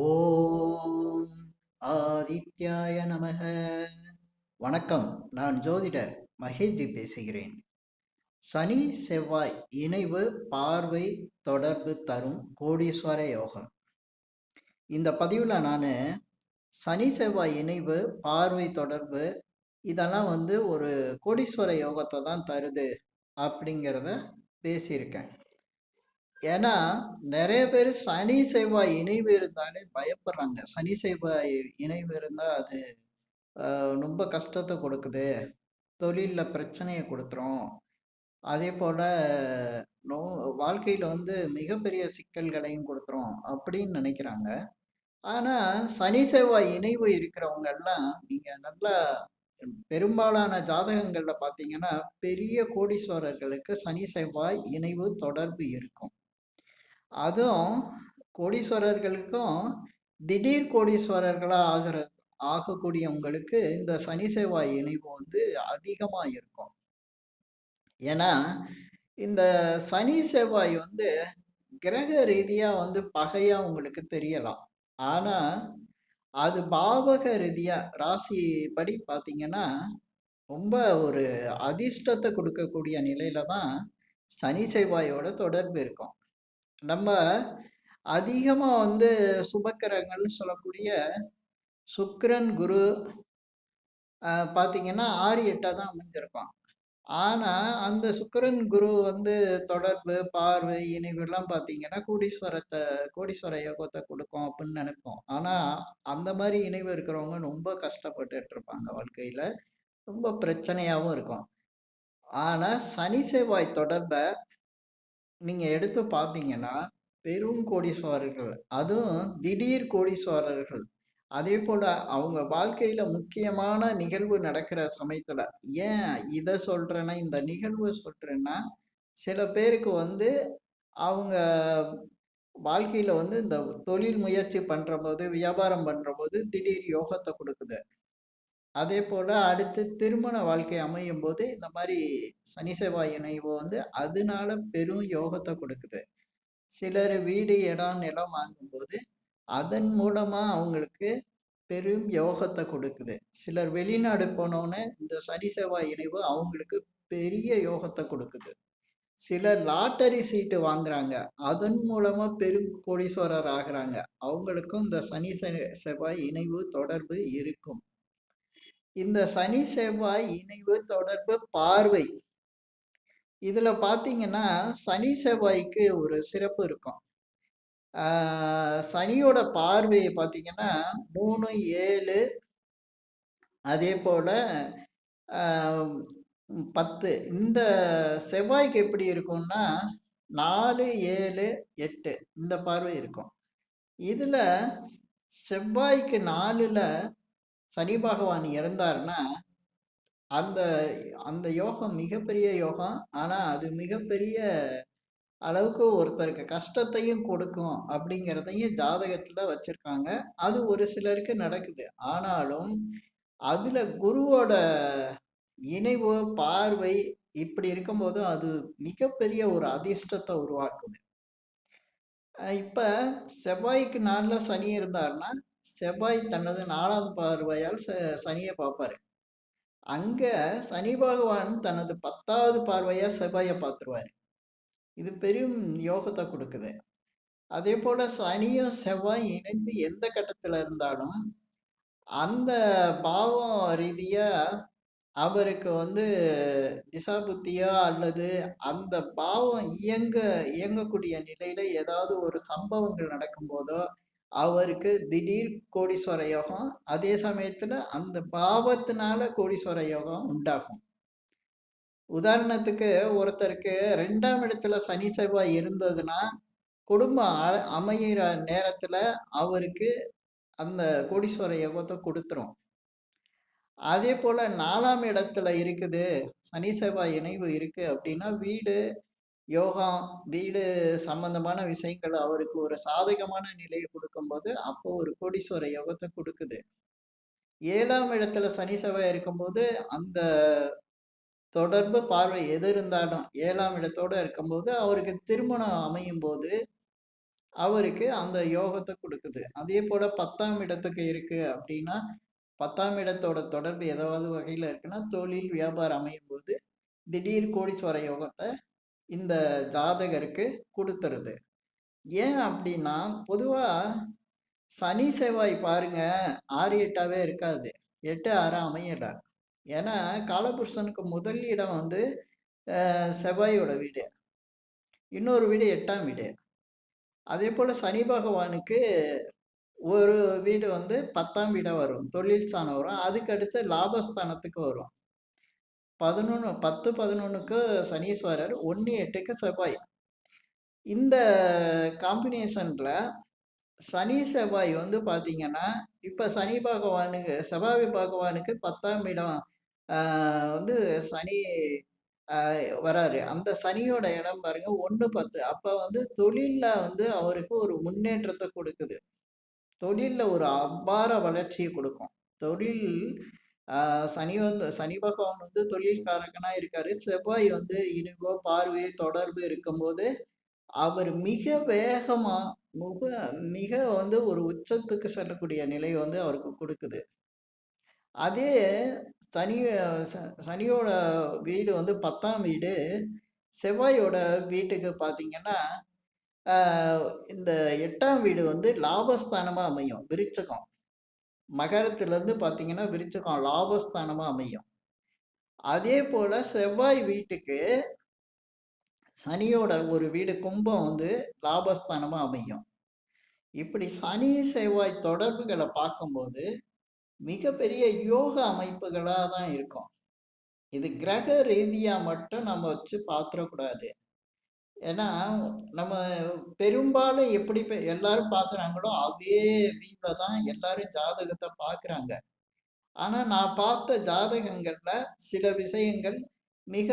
ஓம் ஆதித்யாய நமக. வணக்கம். நான் ஜோதிடர் மகேஷ்ஜி பேசுகிறேன். சனி செவ்வாய் இணைவு பார்வை தொடர்பு தரும் கோடீஸ்வர யோகம். இந்த பதிவில் நான் சனி செவ்வாய் இணைவு பார்வை தொடர்பு இதெல்லாம் வந்து ஒரு கோடீஸ்வர யோகத்தை தான் தருது அப்படிங்கிறத பேசியிருக்கேன். ஏன்னா நிறைய பேர் சனி செவ்வாய் இணைவு இருந்தாலே பயப்படுறாங்க. சனி செவ்வாய் இணைவு இருந்தால் அது ரொம்ப கஷ்டத்தை கொடுக்குது. தொழிலில் பிரச்சனையை கொடுத்துரும். அதே போல் நோ வாழ்க்கையில் வந்து மிகப்பெரிய சிக்கல்களையும் கொடுத்துரும் அப்படின்னு நினைக்கிறாங்க. ஆனால் சனி செவ்வாய் இணைவு இருக்கிறவங்க எல்லாம் நீங்கள் நல்லா பெரும்பாலான ஜாதகங்களில் பார்த்தீங்கன்னா பெரிய கோடீஸ்வரர்களுக்கு சனி செவ்வாய் இணைவு தொடர்பு இருக்கும். அதுவும் கோடீஸ்வரர்களுக்கும் திடீர் கோடீஸ்வரர்களாக ஆகிற ஆகக்கூடியவங்களுக்கு இந்த சனி செவ்வாய் இணைவு வந்து அதிகமாக இருக்கும் ஏன்னா இந்த சனி செவ்வாய் வந்து கிரக ரீதியாக வந்து பகையாக உங்களுக்கு தெரியலாம். ஆனால் அது பாவக ரீதியாக ராசி படி பார்த்தீங்கன்னா ரொம்ப ஒரு அதிர்ஷ்டத்தை கொடுக்கக்கூடிய நிலையில தான் சனி செவ்வாயோட தொடர்பு இருக்கும். நம்ம அதிகமாக வந்து சுபக்கிரகங்கள்னு சொல்லக்கூடிய சுக்கிரன் குரு பார்த்தீங்கன்னா ஆறு எட்டாக தான் அமைஞ்சிருப்பான். ஆனால் அந்த சுக்கிரன் குரு வந்து தொடர்பு பார்வை இணைவுலாம் பார்த்தீங்கன்னா கோடீஸ்வரத்தை கோடீஸ்வர யோகத்தை கொடுக்கும் அப்படின்னு நினைப்போம். ஆனால் அந்த மாதிரி இணைவு இருக்கிறவங்க ரொம்ப கஷ்டப்பட்டுட்டு இருப்பாங்க வாழ்க்கையில். ரொம்ப பிரச்சனையாகவும் இருக்கும். ஆனால் சனி செவ்வாய் தொடர்பை நீங்கள் எடுத்து பார்த்தீங்கன்னா பெரும் கோடீஸ்வரர்கள். அதுவும் திடீர் கோடீஸ்வரர்கள். அதே போல் அவங்க வாழ்க்கையில் முக்கியமான நிகழ்வு நடக்கிற சமயத்தில் ஏன் இதை சொல்கிறேன்னா இந்த நிகழ்வு சொல்கிறேன்னா சில பேருக்கு வந்து அவங்க வாழ்க்கையில் வந்து இந்த தொழில் முயற்சி பண்ணுற போது வியாபாரம் பண்ணுற போது திடீர் யோகத்தை கொடுக்குது. அதே போல் அடுத்து திருமண வாழ்க்கை அமையும் போது இந்த மாதிரி சனி செவ்வாய் இணைவு வந்து அதனால பெரும் யோகத்தை கொடுக்குது. சிலர் வீடு இடம் நிலம் வாங்கும்போது அதன் மூலமா அவங்களுக்கு பெரும் யோகத்தை கொடுக்குது. சிலர் வெளிநாடு போனோன்னு இந்த சனி செவ்வாய் இணைவு அவங்களுக்கு பெரிய யோகத்தை கொடுக்குது. சிலர் லாட்டரி சீட்டு வாங்குறாங்க. அதன் மூலமா பெரும் கோடீஸ்வரர் ஆகுறாங்க. அவங்களுக்கும் இந்த சனி செவ்வாய் இணைவு தொடர்பு இருக்கும். இந்த சனி செவ்வாய் இணைவு தொடர்பு பார்வை. இதுல பாத்தீங்கன்னா சனி செவ்வாய்க்கு ஒரு சிறப்பு இருக்கும். சனியோட பார்வையை பார்த்தீங்கன்னா மூணு ஏழு அதே போல பத்து. இந்த செவ்வாய்க்கு எப்படி இருக்கும்னா நாலு ஏழு எட்டு. இந்த பார்வை இருக்கும். இதில் செவ்வாய்க்கு நாலில் சனி பகவான் இறந்தாருன்னா அந்த அந்த யோகம் மிகப்பெரிய யோகம். ஆனால் அது மிகப்பெரிய அளவுக்கு ஒருத்தருக்கு கஷ்டத்தையும் கொடுக்கும் அப்படிங்கிறதையும் ஜாதகத்தில் வச்சுருக்காங்க. அது ஒரு சிலருக்கு நடக்குது. ஆனாலும் அதில் குருவோட இணைவு பார்வை இப்படி இருக்கும்போது அது மிகப்பெரிய ஒரு அதிர்ஷ்டத்தை உருவாக்குது. இப்போ செவ்வாய்க்கு நாளில் சனி இருந்தாருன்னா செவ்வாய் தனது நாலாவது பார்வையால் சனியை பார்ப்பாரு. அங்க சனி பகவான் தனது பத்தாவது பார்வையா செவ்வாயை பார்த்துருவாரு. இது பெரும் யோகத்தை கொடுக்குது. அதே போல சனியும் செவ்வாய் இணைந்து எந்த கட்டத்துல இருந்தாலும் அந்த பாவம் ரீதியா அவருக்கு வந்து திசாபுத்தியோ அல்லது அந்த பாவம் இயங்க இயங்கக்கூடிய நிலையில ஏதாவது ஒரு சம்பவங்கள் நடக்கும்போதோ அவருக்கு திடீர் கோடீஸ்வர யோகம் அதே சமயத்துல அந்த பாவத்தினால கோடீஸ்வர யோகம் உண்டாகும். உதாரணத்துக்கு ஒருத்தருக்கு ரெண்டாம் இடத்துல சனி செவ்வாய் இருந்ததுன்னா குடும்பம் அமையிற நேரத்துல அவருக்கு அந்த கோடீஸ்வர யோகத்தை கொடுத்துரும். அதே போல நாலாம் இடத்துல இருக்குது சனி செவ்வாய் இணைவு இருக்கு அப்படின்னா வீடு யோகா வீடு சம்பந்தமான விஷயங்கள் அவருக்கு ஒரு சாதகமான நிலையை கொடுக்கும்போது அப்போ ஒரு கோடீஸ்வர யோகத்தை கொடுக்குது. ஏழாம் இடத்துல சனி செவ்வாய் இருக்கும்போது அந்த தொடர்பு பார்வை எது இருந்தாலும் ஏழாம் இடத்தோட இருக்கும்போது அவருக்கு திருமணம் அமையும் போது அவருக்கு அந்த யோகத்தை கொடுக்குது. அதே போல பத்தாம் இடத்துக்கு இருக்கு அப்படின்னா பத்தாம் இடத்தோட தொடர்பு ஏதாவது வகையில் இருக்குன்னா தொழில் வியாபாரம் அமையும் போது திடீர் கோடீஸ்வர யோகத்தை இந்த ஜாதகருக்கு கொடுத்துருது ஏன் அப்படின்னா பொதுவாக சனி செவ்வாய் பாருங்க ஆறு எட்டாவே இருக்காது. எட்டு ஆறு அமையல ஏன்னா காலபுருஷனுக்கு முதல் இடம் வந்து செவ்வாயோட வீடு. இன்னொரு வீடு எட்டாம் வீடு. அதே போல் சனி பகவானுக்கு ஒரு வீடு வந்து பத்தாம் வீடாக வரும். தொழில் ஸ்தானம் வரும். அதுக்கு அடுத்து லாபஸ்தானத்துக்கு வரும். பதினொன்று பத்து பதினொன்றுக்கு சனீஸ்வரர் ஒன்று எட்டுக்கு செவ்வாய். இந்த காம்பினேஷனில் சனி செவ்வாய் வந்து பார்த்தீங்கன்னா இப்போ சனி பகவானுக்கு செவ்வாய் பகவானுக்கு பத்தாம் இடம் வந்து சனி வராரு அந்த சனியோட இடம் பாருங்க ஒன்று பத்து. அப்போ வந்து தொழிலில் வந்து அவருக்கு ஒரு முன்னேற்றத்தை கொடுக்குது. தொழிலில் ஒரு அபார வளர்ச்சியை கொடுக்கும். தொழில் சனி வந்து சனி பகவான் வந்து தொழில்காரகனா இருக்காரு. செவ்வாய் வந்து இனிவோ பார்வை தொடர்பு இருக்கும்போது அவர் மிக வேகமாக மிக மிக வந்து ஒரு உச்சத்துக்கு செல்லக்கூடிய நிலை வந்து அவருக்கு கொடுக்குது. அதே சனி சனியோட வீடு வந்து பத்தாம் வீடு. செவ்வாயோட வீட்டுக்கு பார்த்தீங்கன்னா இந்த எட்டாம் வீடு வந்து லாபஸ்தானமாக அமையும் விருச்சகம். மகரத்துலேருந்து பார்த்தீங்கன்னா விருச்சகம் லாபஸ்தானமாக அமையும். அதே போல் செவ்வாய் வீட்டுக்கு சனியோட ஒரு வீடு கும்பம் வந்து லாபஸ்தானமாக அமையும். இப்படி சனி செவ்வாய் தொடர்புகளை பார்க்கும்போது மிகப்பெரிய யோக அமைப்புகளாக தான் இருக்கும். இது கிரக ரீதியாக மட்டும் நம்ம வச்சு பார்த்துடக்கூடாது ஏன்னா நம்ம பெரும்பாலும் எப்படி எல்லாரும் பார்க்குறாங்களோ அதே வீட்டில் தான் எல்லாரும் ஜாதகத்தை பார்க்குறாங்க ஆனால் நான் பார்த்த ஜாதகங்களில் சில விஷயங்கள் மிக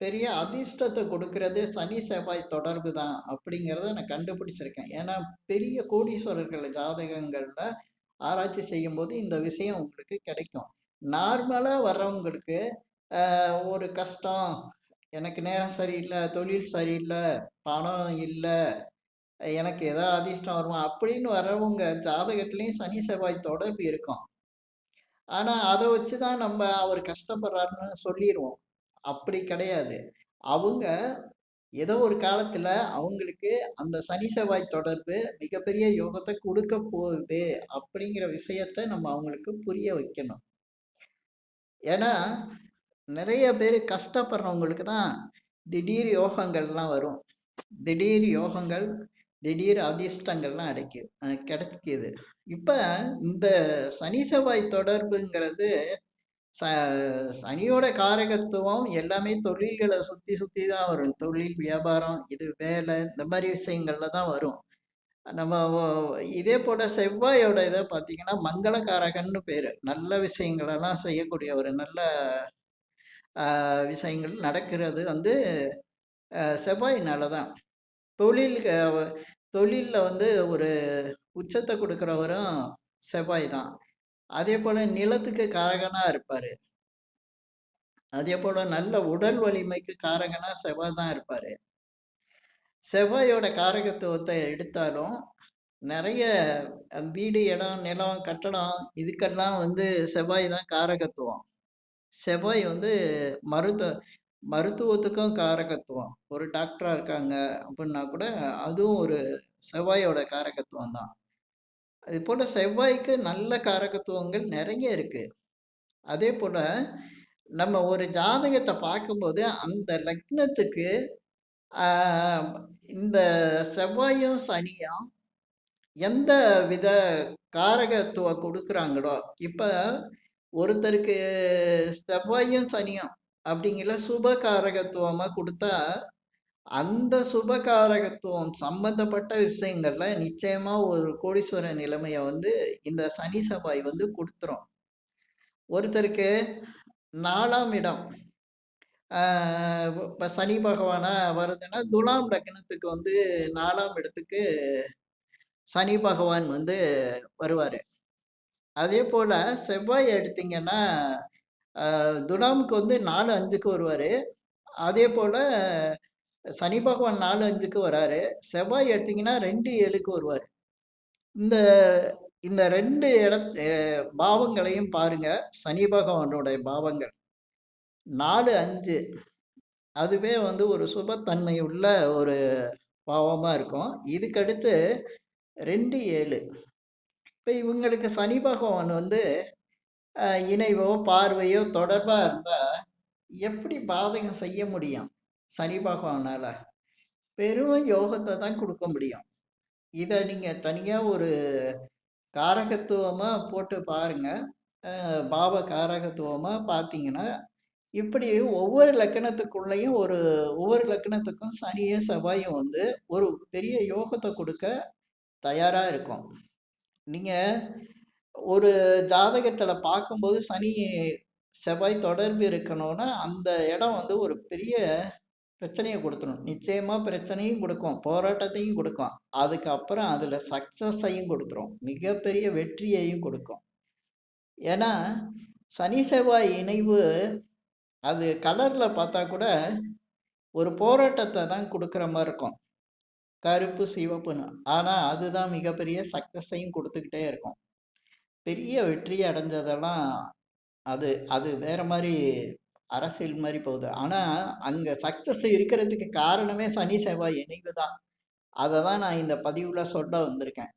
பெரிய அதிர்ஷ்டத்தை கொடுக்கறதே சனி செவ்வாய் தொடர்பு தான் அப்படிங்கிறத நான் கண்டுபிடிச்சிருக்கேன். ஏன்னா பெரிய கோடீஸ்வரர்கள் ஜாதகங்களில் ஆராய்ச்சி செய்யும்போது இந்த விஷயம் உங்களுக்கு கிடைக்கும். நார்மலாக வர்றவங்களுக்கு ஒரு கஷ்டம் எனக்கு நேரம் சரியில்லை தொழில் சரியில்லை பணம் இல்லை எனக்கு எதாவது அதிர்ஷ்டம் வருமா? அப்படின்னு வர்றவங்க ஜாதகத்துலேயும் சனி செவ்வாய் தொடர்பு இருக்கும். ஆனால் அதை வச்சு தான் நம்ம அவர் கஷ்டப்படுறாருன்னு சொல்லிடுவோம் அப்படி கிடையாது. அவங்க ஏதோ ஒரு காலத்தில் அவங்களுக்கு அந்த சனி செவ்வாய் தொடர்பு மிகப்பெரிய யோகத்தை கொடுக்க போகுது அப்படிங்கிற விஷயத்த நம்ம அவங்களுக்கு புரிய வைக்கணும். ஏன்னா நிறைய பேர் கஷ்டப்படுறவங்களுக்கு தான் திடீர் யோகங்கள்லாம் வரும். திடீர் யோகங்கள் திடீர் அதிர்ஷ்டங்கள்லாம் அடைக்குது கிடைக்கிது. இப்போ இந்த சனி செவ்வாய் தொடர்புங்கிறது ச சனியோட காரகத்துவம் எல்லாமே தொழில்களை சுற்றி சுற்றி தான் வரும். தொழில் வியாபாரம் இது வேலை இந்த மாதிரி விஷயங்கள்ல தான் வரும். நம்ம இதே போல செவ்வாயோட இதை பார்த்தீங்கன்னா மங்களகாரகன்னு பேர். நல்ல விஷயங்களெல்லாம் செய்யக்கூடிய ஒரு நல்ல விஷயங்கள் நடக்கிறது வந்து செவ்வாயினால தான் தொழில் தொழிலில் வந்து ஒரு உச்சத்தை கொடுக்குறவரும் செவ்வாய் தான் அதே போல் நிலத்துக்கு காரகனாக இருப்பார். அதே போல் நல்ல உடல் வலிமைக்கு காரகனாக செவ்வாய் தான் இருப்பார். செவ்வாயோட காரகத்துவத்தை எடுத்தாலும் நிறைய வீடு இடம் நிலம் கட்டடம் இதுக்கெல்லாம் வந்து செவ்வாய் தான் காரகத்துவம். செவ்வாய் வந்து மருத்துவ மருத்துவத்துக்கும் காரகத்துவம். ஒரு டாக்டராக இருக்காங்க அப்படின்னா கூட அதுவும் ஒரு செவ்வாயோட காரகத்துவம் தான். அது போல் செவ்வாய்க்கு நல்ல காரகத்துவங்கள் நிறைய இருக்கு. அதே போல் நம்ம ஒரு ஜாதகத்தை பார்க்கும்போது அந்த லக்னத்துக்கு இந்த செவ்வாயும் சனியும் எந்த வித காரகத்துவம் கொடுக்குறாங்களோ இப்போ ஒருத்தருக்கு செவ்வாயும் சனியும் அப்படிங்கிற சுபகாரகத்துவமாக கொடுத்தா அந்த சுபகாரகத்துவம் சம்பந்தப்பட்ட விஷயங்கள்ல நிச்சயமா ஒரு கோடீஸ்வர நிலைமைய வந்து இந்த சனி செவ்வாய் வந்து கொடுத்துரும். ஒருத்தருக்கு நாலாம் இடம் இப்போ சனி பகவானா வருதுன்னா துலாம் லக்னத்துக்கு வந்து நாலாம் இடத்துக்கு சனி பகவான் வந்து வருவார். அதே போல் செவ்வாய் எடுத்தீங்கன்னா துலாமுக்கு வந்து நாலு அஞ்சுக்கு வருவார். அதே போல் சனி பகவான் நாலு அஞ்சுக்கு வராரு. செவ்வாய் எடுத்தீங்கன்னா ரெண்டு ஏழுக்கு வருவார். இந்த இந்த ரெண்டு இட பாவங்களையும் பாருங்க. சனி பகவானுடைய பாவங்கள். நாலு அஞ்சு. அதுவே வந்து ஒரு சுபத்தன்மை உள்ள ஒரு பாவமாக இருக்கும். இதுக்கடுத்து ரெண்டு ஏழு. இப்போ இவங்களுக்கு சனி பகவான் வந்து இணைவோ பார்வையோ தொடர்பாக இருந்தால் எப்படி பாதகம் செய்ய முடியும் சனி பகவானால்? பெரும் யோகத்தை தான் கொடுக்க முடியும். இதை நீங்கள் தனியாக ஒரு காரகத்துவமாக போட்டு பாருங்கள் பாவ காரகத்துவமாக பார்த்தீங்கன்னா இப்படி ஒவ்வொரு லக்கணத்துக்குள்ளேயும் ஒரு ஒவ்வொரு லக்கணத்துக்கும் சனியும் செவ்வாயும் வந்து ஒரு பெரிய யோகத்தை கொடுக்க தயாராக இருக்கும். நீங்கள் ஒரு ஜாதகத்தில் பார்க்கும்போது சனி செவ்வாய் தொடர்பு இருக்கணும்னா அந்த இடம் வந்து ஒரு பெரிய பிரச்சனையை கொடுத்துரும். நிச்சயமாக பிரச்சனையும் கொடுக்கும். போராட்டத்தையும் கொடுக்கும். அதுக்கப்புறம் அதில் சக்ஸஸையும் கொடுத்துரும். மிகப்பெரிய வெற்றியையும் கொடுக்கும். ஏன்னா சனி செவ்வாய் இணைவு அது கலரில் பார்த்தா கூட ஒரு போராட்டத்தை தான் கொடுக்குற மாதிரி இருக்கும். கருப்பு சிவப்புன்னு. ஆனால் அதுதான் மிகப்பெரிய சக்ஸஸையும் கொடுத்துக்கிட்டே இருக்கும். பெரிய வெற்றி அடைஞ்சதெல்லாம் அது அது வேற மாதிரி அரசியல் மாதிரி போகுது. ஆனால் அங்கே சக்ஸஸ் இருக்கிறதுக்கு காரணமே சனி செவ்வாய் இணைவு தான். அதை தான் நான் இந்த பதிவில் சொல்ல வந்திருக்கேன்.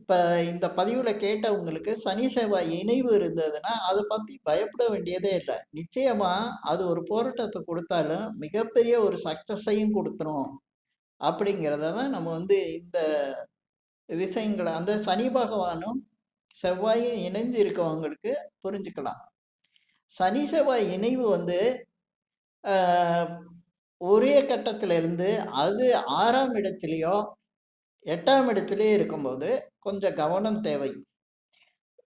இப்போ இந்த பதிவில் கேட்டவங்களுக்கு சனி செவ்வாய் இணைவு இருந்ததுன்னா அதை பற்றி பயப்பட வேண்டியதே இல்லை. நிச்சயமாக அது ஒரு போராட்டத்தை கொடுத்தாலும் மிகப்பெரிய ஒரு சக்ஸஸையும் கொடுத்துரும். அப்படிங்கிறத தான் நம்ம வந்து இந்த விஷயங்களை அந்த சனி பகவானும் செவ்வாயும் இணைஞ்சு இருக்கவங்களுக்கு புரிஞ்சுக்கலாம். சனி செவ்வாய் இணைவு வந்து ஒரே கட்டத்திலிருந்து அது ஆறாம் இடத்துலையோ எட்டாம் இடத்துலையோ இருக்கும்போது கொஞ்சம் கவனம் தேவை.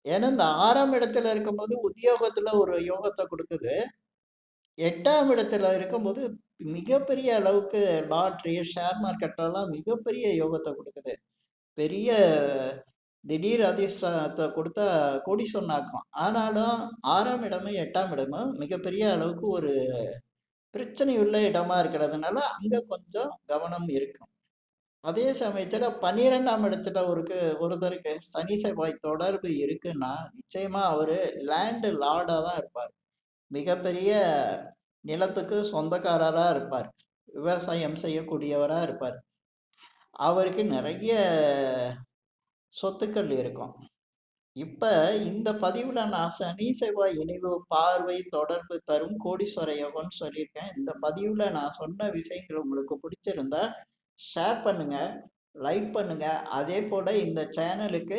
ஏன்னா இந்த ஆறாம் இடத்துல இருக்கும்போது உத்தியோகத்தில் ஒரு யோகத்தை கொடுக்குது. எட்டாம் இடத்துல இருக்கும்போது மிகப்பெரிய அளவுக்கு லாட்ரி ஷேர் மார்க்கெட்டெல்லாம் மிகப்பெரிய யோகத்தை கொடுக்குது. பெரிய திடீர் அதிர்ஷ்டத்தை கொடுத்தா கொடி சொன்னாக்கும் ஆனாலும் ஆறாம் இடமும் எட்டாம் இடமும் மிகப்பெரிய அளவுக்கு ஒரு பிரச்சனை உள்ள இடமா இருக்கிறதுனால அங்கே கொஞ்சம் கவனம் இருக்கும். அதே சமயத்தில் பன்னிரெண்டாம் இடத்துல ஒருக்கு ஒருத்தருக்கு சனி செவ்வாய் தொடர்பு இருக்குன்னா நிச்சயமாக அவர் லேண்டு லார்டாக தான் இருப்பார். மிகப்பெரிய நிலத்துக்கு சொந்தக்காரராக இருப்பார். விவசாயம் செய்யக்கூடியவராக இருப்பார். அவருக்கு நிறைய சொத்துக்கள் இருக்கும். இப்போ இந்த பதிவில் நான் சனி செவ்வாய் இணைவு பார்வை தொடர்பு தரும் கோடீஸ்வர யோகம்னு சொல்லியிருக்கேன். இந்த பதிவில் நான் சொன்ன விஷயங்கள் உங்களுக்கு பிடிச்சிருந்தா ஷேர் பண்ணுங்கள் லைக் பண்ணுங்கள் அதே போல் இந்த சேனலுக்கு